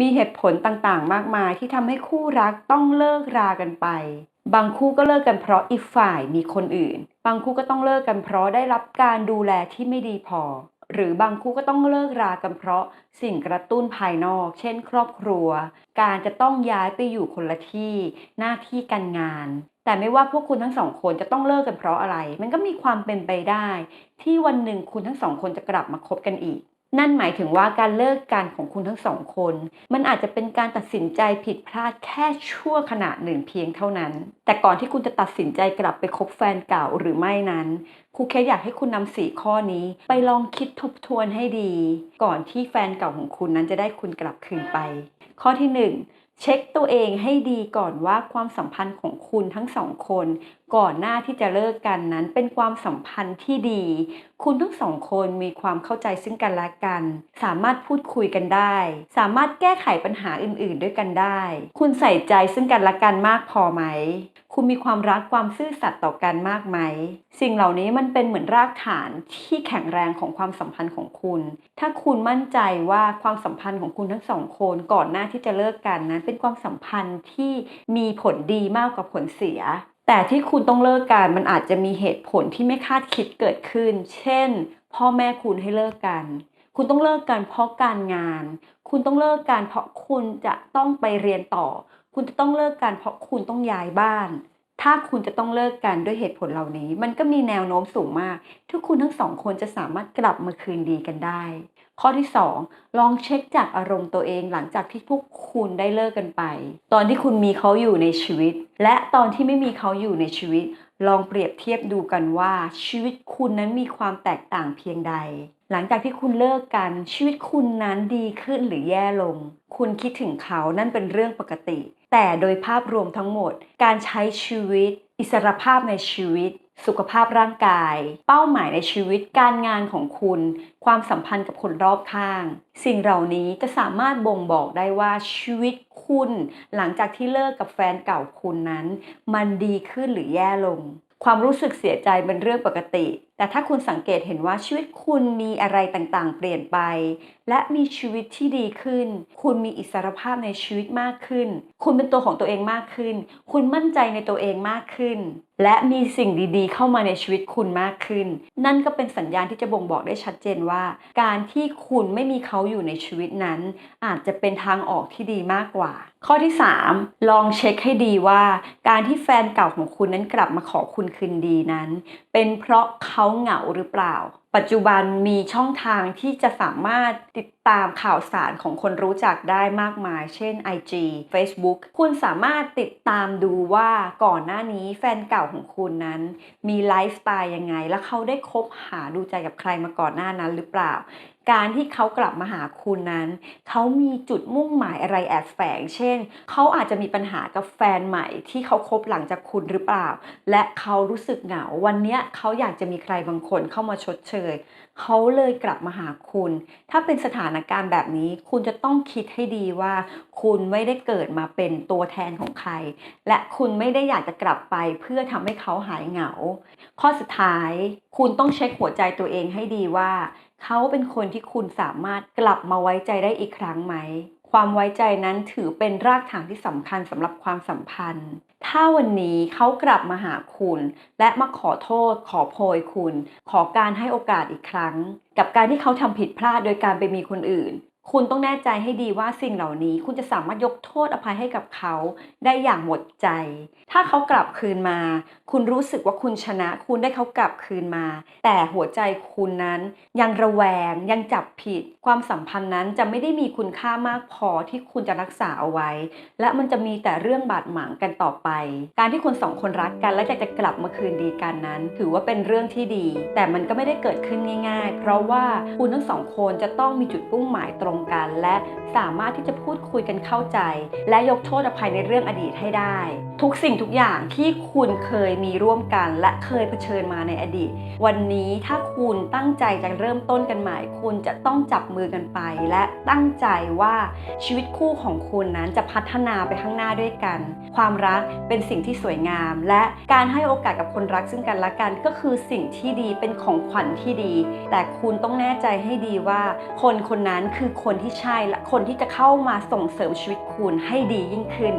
มีเหตุผลต่างๆ มากมายที่ทำให้คู่รักต้องเลิกรากันไป บางคู่ก็เลิกกันเพราะอีกฝ่ายมีคนอื่น บางคู่ก็ต้องเลิกกันเพราะได้รับการดูแลที่ไม่ดีพอ หรือบางคู่ก็ต้องเลิกรากันเพราะสิ่งกระตุ้นภายนอก เช่น ครอบครัว การจะต้องย้ายไปอยู่คนละที่ หน้าที่การงาน แต่ไม่ว่าพวกคุณทั้งสองคนจะต้องเลิกกันเพราะอะไร มันก็มีความเป็นไปได้ ที่วันหนึ่งคุณทั้งสองคนจะกลับมาคบกันอีก นั่นหมายถึงว่าการเลิกกันของคุณทั้งสองคน มันอาจจะเป็นการตัดสินใจผิดพลาดแค่ชั่วขณะหนึ่งเพียงเท่านั้น แต่ก่อนที่คุณจะตัดสินใจกลับไปคบแฟนเก่าหรือไม่นั้นครูแค่อยากให้คุณนำสี่ข้อนี้ ไปลองคิดทบทวนให้ดี ก่อนที่แฟนเก่าของคุณนั้นจะได้คุณกลับคืนไป ข้อที่หนึ่ง เช็คตัวเองให้ดีก่อนว่าความสัมพันธ์ของคุณทั้งสองคน ก่อนหน้าที่จะเลิกกันนั้นเป็นความสัมพันธ์ที่ดี คุณทั้งสองคนมีความเข้าใจซึ่งกันและกัน สามารถพูดคุยกันได้ สามารถแก้ไขปัญหาอื่นๆ ด้วยกันได้ คุณใส่ใจซึ่งกันและกันมากพอไหม คุณมีความรักความซื่อสัตย์ต่อกันมากไหม สิ่งเหล่านี้มันเป็นเหมือนรากฐานที่แข็งแรงของความสัมพันธ์ของคุณ ถ้าคุณมั่นใจว่าความสัมพันธ์ของคุณทั้งสองคนก่อนหน้าที่จะเลิกกันนั้น เป็นความสัมพันธ์ที่มีผลดีมากกว่าผลเสียแต่ที่คุณต้องเลิกกันมันอาจจะมีเหตุผลที่ไม่คาดคิดเกิดขึ้น เช่น พ่อแม่คุณให้เลิกกัน คุณต้องเลิกกันเพราะการงาน คุณต้องเลิกกันเพราะคุณจะต้องไปเรียนต่อ คุณจะต้องเลิกกันเพราะคุณต้องย้ายบ้าน ถ้าคุณจะต้องเลิกกันด้วยเหตุผลเหล่านี้ มันก็มีแนวโน้มสูงมาก ที่คุณทั้งสองคนจะสามารถกลับมาคืนดีกันได้ ข้อที่ 2 ลองเช็คจากอารมณ์ตัวเองหลังจากที่พวกคุณได้เลิกกันไป ตอนที่คุณมีเขาอยู่ในชีวิต และตอนที่ไม่มีเขาอยู่ในชีวิต ลองเปรียบเทียบดูกันว่าชีวิตคุณนั้นมีความแตกต่างเพียงใดหลังจากที่คุณเลิกกันชีวิตคุณนั้นดีขึ้นหรือแย่ลง คุณคิดถึงเขานั่นเป็นเรื่องปกติ แต่โดยภาพรวมทั้งหมด การใช้ชีวิต อิสรภาพในชีวิต สุขภาพร่างกาย เป้าหมายในชีวิตการงานของคุณ ความสัมพันธ์กับคนรอบข้าง สิ่งเหล่านี้จะสามารถบ่งบอกได้ว่าชีวิตคุณ หลังจากที่เลิกกับแฟนเก่าคุณนั้น มันดีขึ้นหรือแย่ลง ความรู้สึกเสียใจเป็นเรื่องปกติ แต่ถ้าคุณสังเกตเห็นว่าชีวิตคุณมีอะไรต่างๆ เปลี่ยนไป และมีชีวิตที่ดีขึ้น คุณมีอิสรภาพในชีวิตมากขึ้น คุณเป็นตัวของตัวเองมากขึ้น คุณมั่นใจในตัวเองมากขึ้น และมีสิ่งดีๆ เข้ามาในชีวิตคุณมากขึ้น นั่นก็เป็นสัญญาณที่จะบ่งบอกได้ชัดเจนว่า การที่คุณไม่มีเขาอยู่ในชีวิตนั้น อาจจะเป็นทางออกที่ดีมากกว่า ข้อที่ 3 ลองเช็คให้ดีว่า การที่แฟนเก่าของคุณนั้นกลับมาขอคุณคืนดีนั้น เป็นเพราะเขาเหงาหรือเปล่าปัจจุบันมีช่องทางที่จะสามารถติดตามข่าวสารของคนรู้จักได้มากมาย เช่น IG Facebook คุณสามารถติดตามดูว่าก่อนหน้านี้แฟนเก่าของคุณนั้น มีไลฟ์สไตล์ยังไง และเขาได้คบหาดูใจกับใครมาก่อนหน้านั้นหรือเปล่า การที่เขากลับมาหาคุณนั้น เขามีจุดมุ่งหมายอะไรแอบแฝง เช่น เขาอาจจะมีปัญหากับแฟนใหม่ ที่เขาคบหลังจากคุณหรือเปล่า และเขารู้สึกเหงา วันนี้เขาอยากจะมีใครบางคนเข้ามาชดเชย เขาเลยกลับมาหาคุณ ถ้าเป็นสถานการณ์แบบนี้คุณจะต้องคิดให้ดีว่า คุณไม่ได้เกิดมาเป็นตัวแทนของใคร และคุณไม่ได้อยากจะกลับไปเพื่อทำให้เขาหายเหงา ข้อสุดท้าย คุณต้องเช็คหัวใจตัวเองให้ดีว่า เขาเป็นคนที่คุณสามารถกลับมาไว้ใจได้อีกครั้งไหม ความไว้ใจนั้นถือเป็นรากฐานที่สำคัญสำหรับความสัมพันธ์ ถ้าวันนี้เขากลับมาหาคุณ และมาขอโทษ ขอโพยคุณ ขอการให้โอกาสอีกครั้ง กับการที่เขาทำผิดพลาดโดยการไปมีคนอื่น คุณต้องแน่ใจให้ดีว่าสิ่งเหล่านี้ คุณจะสามารถยกโทษอภัยให้กับเขาได้อย่างหมดใจ ถ้าเขากลับคืนมา คุณรู้สึกว่าคุณชนะ คุณได้เขากลับคืนมา แต่หัวใจคุณนั้น ยังระแวงยังจับผิด ความสัมพันธ์นั้นจะไม่ได้มีคุณค่ามากพอที่คุณจะรักษาเอาไว้ และมันจะมีแต่เรื่องบาดหมางกันต่อไป การที่คนสองคนรักกัน และอยากจะกลับมาคืนดีกันนั้น ถือว่าเป็นเรื่องที่ดี แต่มันก็ไม่ได้เกิดขึ้นง่าย ๆ เพราะว่าคุณทั้งสองคนจะต้องมีจุดมุ่งหมายตรงกัน และสามารถที่จะพูดคุยกันเข้าใจ และยกโทษอภัยในเรื่องอดีตให้ได้ ทุกสิ่งทุกอย่างที่คุณเคยมีร่วมกัน และเคยเผชิญมาในอดีต วันนี้ถ้าคุณตั้งใจจะเริ่มต้นกันใหม่ คุณจะต้องจับมือกันไป และตั้งใจว่าชีวิตคู่ของคุณนั้นจะพัฒนาไปข้างหน้าด้วยกัน ความรักเป็นสิ่งที่สวยงาม และการให้โอกาสกับคนรักซึ่งกันและกันก็คือสิ่งที่ดีเป็นของขวัญที่ดี แต่คุณต้องแน่ใจให้ดีว่า คนคนนั้นคือคนที่ใช่และคนที่จะเข้ามาส่งเสริมชีวิตคุณให้ดียิ่งขึ้น